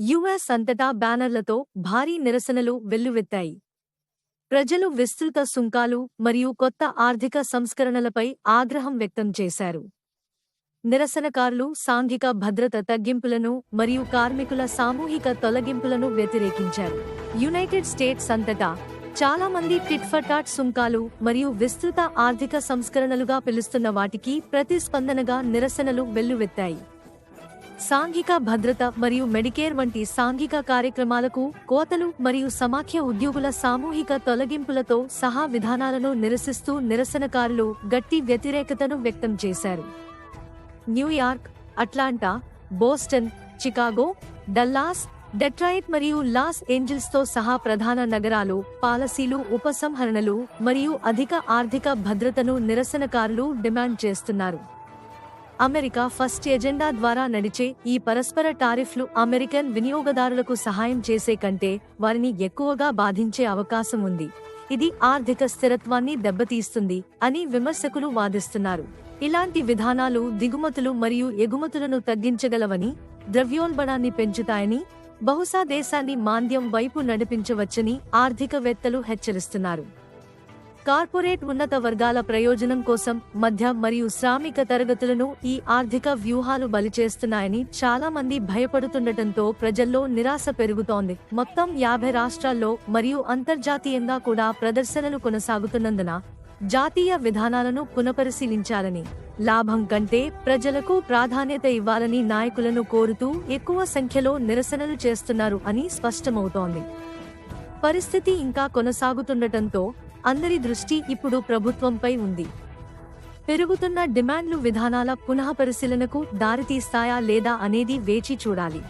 US అంతటా బ్యానర్లతో భారీ నిరసనలు వెల్లువెత్తాయి. ప్రజలు విస్తృత సుంకాలు మరియు కొత్త ఆర్థిక సంస్కరణలపై ఆగ్రహం వ్యక్తం చేశారు. నిరసనకారులు సాంఘిక భద్రత తగ్గింపులను మరియు కార్మికుల సామూహిక తొలగింపులను వ్యతిరేకించారు. యునైటెడ్ స్టేట్స్ అంతటా చాలా మంది టిట్ ఫర్ టాట్ సుంకాలు మరియు విస్తృత ఆర్థిక సంస్కరణలుగా పిలుస్తున్న వాటికి ప్రతిస్పందనగా నిరసనలు వెల్లువెత్తాయి. సాంఘిక భద్రత మరియు మెడికేర్ వంటి సాంఘిక కార్యక్రమాలకు కోతలు మరియు సమాఖ్య ఉద్యోగుల సామూహిక తొలగింపులతో సహా విధానాలను నిరసిస్తూ నిరసనకారులు గట్టి వ్యతిరేకతను వ్యక్తం చేశారు. New York Atlanta Boston Chicago Dallas Detroit మరియు లాస్ ఏంజల్స్తో సహా ప్రధాన నగరాలు పాలసీలు ఉపసంహరణలు మరియు అధిక ఆర్థిక భద్రతను నిరసనకారులు డిమాండ్ చేస్తున్నారు. అమెరికా ఫస్ట్ ఎజెండా ద్వారా నడిచే ఈ పరస్పర టారిఫ్లు అమెరికన్ వినియోగదారులకు సహాయం చేసే కంటే వారిని ఎక్కువగా బాధించే అవకాశం ఉంది. ఇది ఆర్థిక స్థిరత్వాన్ని దెబ్బతీస్తుంది అని విమర్శకులు వాదిస్తున్నారు. ఇలాంటి విధానాలు దిగుమతులు మరియు ఎగుమతులను తగ్గించగలవని ద్రవ్యోల్బణాన్ని పెంచుతాయని బహుశా దేశాన్ని మాంద్యం వైపు నడిపించవచ్చని ఆర్థికవేత్తలు హెచ్చరిస్తున్నారు. కార్పొరేట్ ఉన్నత వర్గాల ప్రయోజనం కోసం మధ్య మరియు శ్రామిక తరగతులను ఈ ఆర్థిక వ్యూహాలు బలిచేస్తున్నాయని చాలా మంది భయపడుతుండటంతో ప్రజల్లో నిరాశ పెరుగుతోంది. మొత్తం యాభై రాష్ట్రాల్లో మరియు అంతర్జాతీయంగా కూడా ప్రదర్శనలు కొనసాగుతున్నందున జాతీయ విధానాలను పునఃపరిశీలించాలని లాభం కంటే ప్రజలకు ప్రాధాన్యత ఇవ్వాలని నాయకులను కోరుతూ ఎక్కువ సంఖ్యలో నిరసనలు చేస్తున్నారు అని స్పష్టమవుతోంది. పరిస్థితి ఇంకా కొనసాగుతుండటంతో అందరి దృష్టి ఇప్పుడు ప్రభుత్వంపై ఉంది. పెరుగుతున్న డిమాండ్లు విధానాల పునఃపరిశీలనకు దారితీస్తాయా లేదా అనేది వేచి చూడాలి.